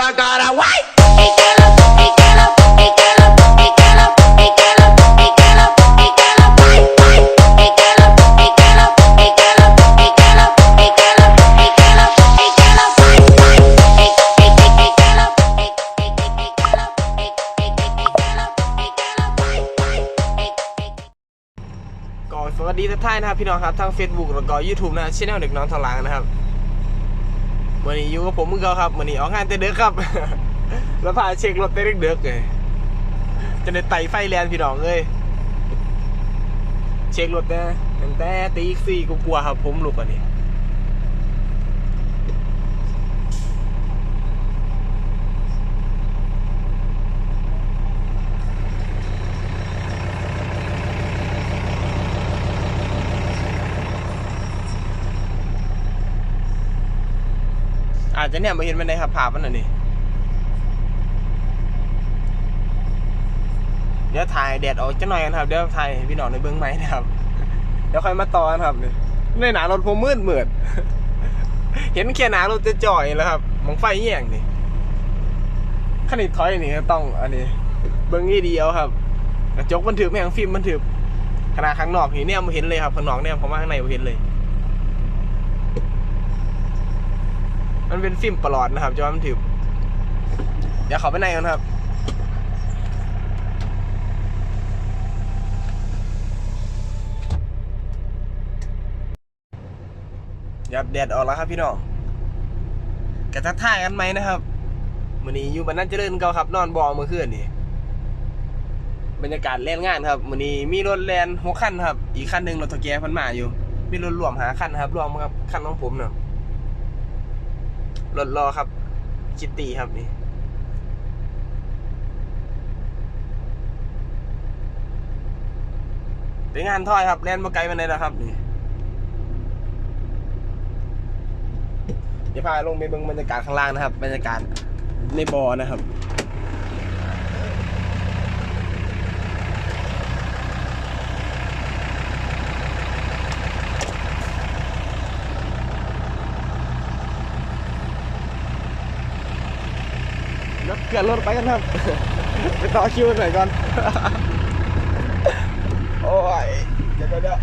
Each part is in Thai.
I got a white. Bye. สวัสดีทุกท่านนะครับพี่น้องครับทาง Facebook แล้วก็ YouTube นะช่องเด็กน้องทองหลังนะครับ วันนี้อยู่กับผมมือเก่าครับวันนี้ออกงานแต่เด็กครับ แล้วพาเช็ครถแต่เด็กเด็กเลยจะได้ไต่ไฟแลนพี่น้องเลยเช็ครถแต่ตั้งแต่ตีสี่กลัวครับผมลุกอันนี้ อาจจะเนี่ยมาเห็นมันในครับภาพมันน่ะนี่เดี๋ยวถ่ายแดดออกจะหน่อยกันครับ เดี๋ยวถ่ายพี่น้องในเบื้องไม้นะครับ เดี๋ยวค่อยมาต่อกันครับนี่ในหนารถผมมืดเหมืดเห็นแค่หนารถจะจ่อยแล้วครับมองไฟแย่งนี่ขันาดถอยนี่ต้องอันนี้ เบื้องนี้เดียวครับกระจกมันถือแม่งฟิล์มมันถือขนาดข้างนอกนี่เนี่ยมาเห็นเลยครับข้างนอกเนี่ยผมว่าข้างในมาเห็นเลย มันเป็นฟิล์มปลอดนะครับจอมันถือเดี๋ยวเขาไปในกันครับยับแดดออกแล้วครับพี่น้องกระทักท่ายกันไหมนะครับมือนี้อยู่บ้านนั่นเจริญเก่าครับ นอนบอเมื่อคืนนี่บรรยากาศแล่นงานครับมือนี้มีรถแลนหกคันครับ อีกคันหนึ่งรถตะแกพันมาอยู่ มีรถรวมหาคันครับรวมครับคันของผมเนาะ รถรอครับ คิตตี้ครับนี่เป็นงานถ้อยครับแล่นมาไกลมาเลยนะครับนี่เดี๋ยวพาลงไปเบิ่งบรรยากาศข้างล่างนะครับ บรรยากาศในบ่อนะครับ เกิดรถไปกันครับ ไปต่อคิวหน่อยก่อน โอ้ย เดี๋ยวเดี๋ยวเดี๋ยว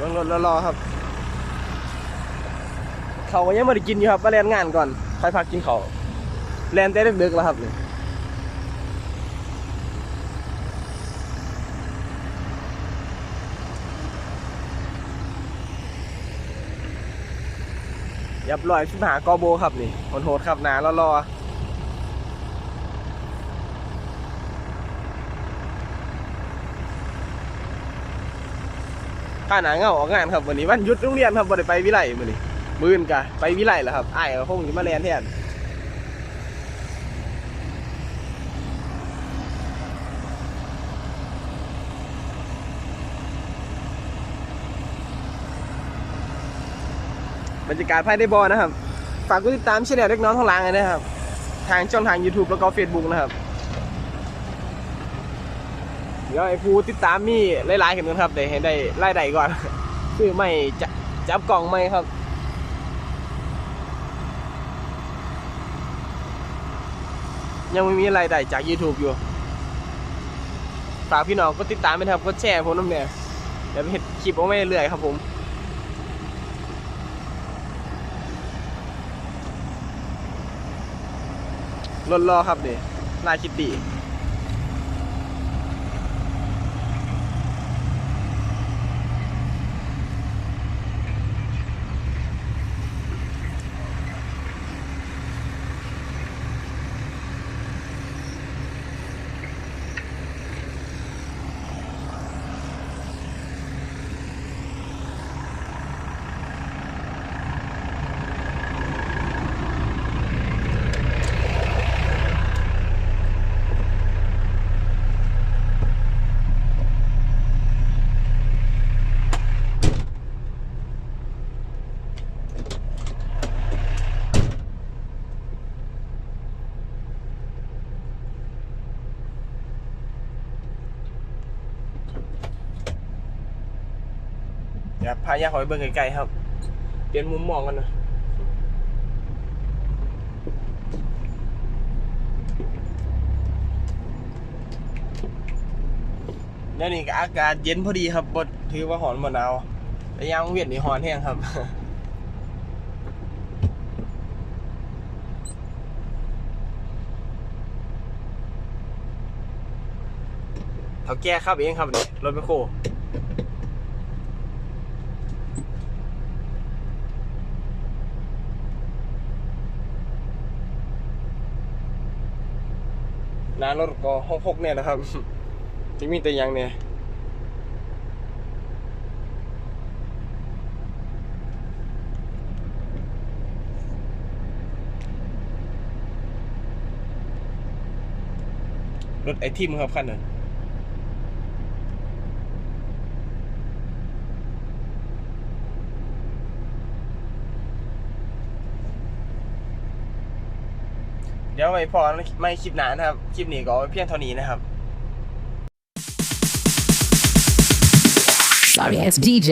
รถรถรอครับ เขาก็ยังไม่ได้กินอยู่ครับมาแลนงานก่อนค่อยพักกินเขาแลนแต่ดึกๆแล้วครับนี่ยับลอยชิมหากอโบครับนี่โหดครับหนาล้วร ข้าหนาเงาออกงานครับวันนี้วันหยุดโรงเรียนครับบ่ได้ไปวิไลมื้อนี้มื้อนกะไปวิไลแล้วครับอ้ายก็คงสิมาแลนแทนบรรยากาศภายในบอนะครับ ฝากกดติดตามช่องเล็กน้องท้องลางเลยนะครับ ทางช่องทาง YouTube แล้วก็ Facebook นะครับ เดี๋ยวไอ้ผู้ติดตามมีหลายๆกันกันครับเดี๋ยวให้ได้ไล่ใดก่อนคือไม่จะจับกล่องไม่ครับยังไม่มีอะไรใดจาก YouTube อยู่ ฝากพี่น้องก็ติดตามไปนะครับก็แชร์ผมน้ำเนี่ยเดี๋ยวไปเห็นคลิปเอาไว้เรื่อยครับผมรถรอครับเดี๋ยวลายคิตตี้ เดี๋ยวพายาขอไปเบิ่งไกลๆครับ เปลี่ยนมุมมองกันนะแล้วนี่ก็อากาศเย็นพอดีครับบดถือว่าหอนบนหนาวแต่ยามเวียดนี่หอนแห้งครับเขาแก้ครับเองครับนี่รถไมคโค รหน้ารถก็ห้องพกเนี่ยนะครับที่มีแต่ยังเนี่ยรถไอทิมครับคันนั้น ดี๋ยวไว้พอไม่คลิปหนานนะครับ คลิปนี้ก็เพียงเท่านี้นะครับ Sorry, it's DJ.